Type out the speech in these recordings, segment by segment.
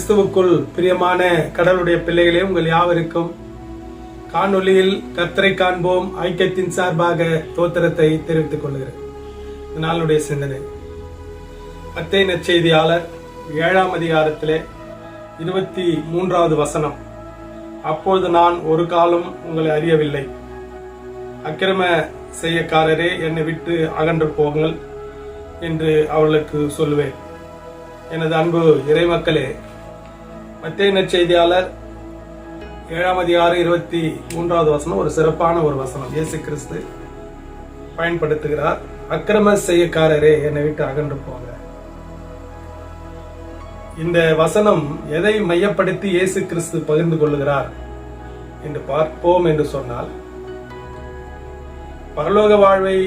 கிறிஸ்துவுக்குள் பிரியமான கடவுளுடைய பிள்ளைகளே உங்கள் யாவருக்கும் காணொளியில் கத்தரை காண்போம். ஐக்கியத்தின் சார்பாக தோத்திரத்தை தெரிவித்துக் கொள்கிறேன். நாளுடைய சிந்தனை. அத்தை நற்செய்தியாளர் ஏழாம் அதிகாரத்திலே இருபத்தி மூன்றாவது வசனம். அப்பொழுது நான் ஒரு காலம் உங்களை அறியவில்லை. அக்கிரம செய்யக்காரரே என்னை விட்டு அகன்று போங்கள் என்று அவளுக்கு சொல்லுவேன். எனது அன்பு இறைமக்களே மத்திய நற்செய்தியாளர் ஏழாம் அதிகாரம் இருபத்தி மூன்றாவது வசனம் ஒரு சிறப்பான ஒரு வசனம். இயேசு கிறிஸ்து பயன்படுத்துகிறார். அக்கிரம செய்யக்காரரே என்னை விட்டு அகன்று போங்க. இந்த வசனம் எதை மையப்படுத்தி இயேசு கிறிஸ்து பகிர்ந்து கொள்ளுகிறார் என்று பார்ப்போம் என்று சொன்னால் பரலோக வாழ்வை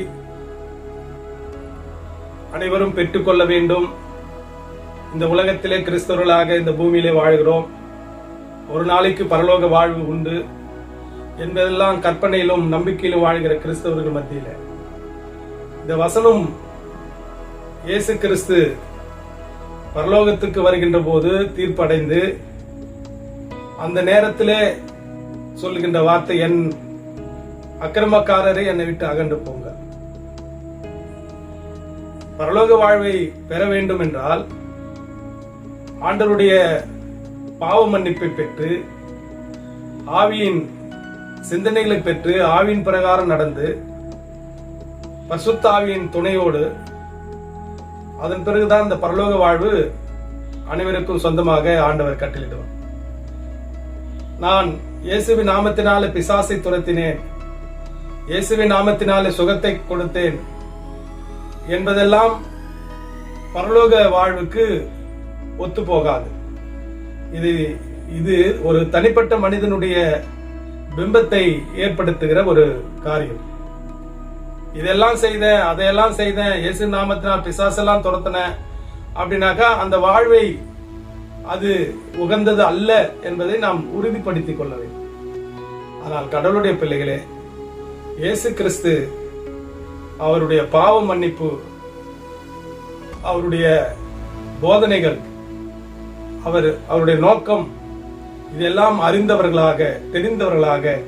அனைவரும் பெற்றுக்கொள்ள வேண்டும். இந்த உலகத்திலே கிறிஸ்தவர்களாக இந்த பூமியிலே வாழ்கிறோம். ஒரு நாளைக்கு பரலோக வாழ்வு உண்டு. என்பதெல்லாம் கற்பனையிலும் நம்பிக்கையிலும் வாழ்கிற கிறிஸ்தவர்கள் மத்தியில. இந்த வசனம் இயேசு கிறிஸ்து பரலோகத்துக்கு வருகின்ற போது தீர்ப்படைந்து அந்த நேரத்திலே சொல்லுகின்ற வார்த்தை என் அக்கிரமக்காரரை என்னை விட்டு அகன்று போங்க. பரலோக வாழ்வை பெற வேண்டும் என்றால் ஆண்டருடைய பாவ மன்னிப்பை பெற்று ஆவியின் சிந்தனைகளை பெற்று ஆவியின் பிரகாரம் நடந்து பசுத்த ஆவியின் துணையோடு அதன் பிறகுதான் இந்த பரலோக வாழ்வு அனைவருக்கும் சொந்தமாக ஆண்டவர் கட்டளிடுவார் நான் இயேசுவின் நாமத்தினால பிசாசை துரத்தினேன். இயேசுவின் நாமத்தினால சுகத்தை கொடுத்தேன். என்பதெல்லாம் பரலோக வாழ்வுக்கு ஒத்து போகாது இது இது ஒரு தனிப்பட்ட மனிதனுடைய பிம்பத்தை ஏற்படுத்துகிற ஒரு காரியம். இதெல்லாம் செய்தேன் அதையெல்லாம் செய்தேன் இயேசு நாமத்தினால் பிசாசெல்லாம் துரத்தினேன் அப்படின்னாக்கா அந்த வாழ்வை அது உகந்தது அல்ல என்பதை நாம் உறுதிப்படுத்திக் கொள்ள வேண்டும். ஆனால் கடவுளுடைய பிள்ளைகளே இயேசு கிறிஸ்து அவருடைய பாவ மன்னிப்பு அவருடைய போதனைகள் அவர் அவருடைய நோக்கம் இதெல்லாம் அறிந்தவர்களாக தெரிந்தவர்களாக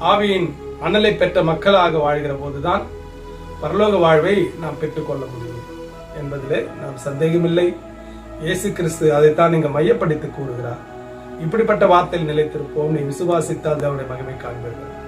ஆவியின் அண்ணலை பெற்ற மக்களாக வாழ்கிற போதுதான் பரலோக வாழ்வை நாம் பெற்றுக்கொள்ள முடியும். என்பதிலே நாம் சந்தேகமில்லை. இயேசு கிறிஸ்து அதைத்தான் இங்கு மையப்படுத்தி கூறுகிறார். இப்படிப்பட்ட வார்த்தையில் நிலைத்திருப்போம். நீ விசுவாசித்தால் அவருடைய மகிமை காண்பீர்கள்.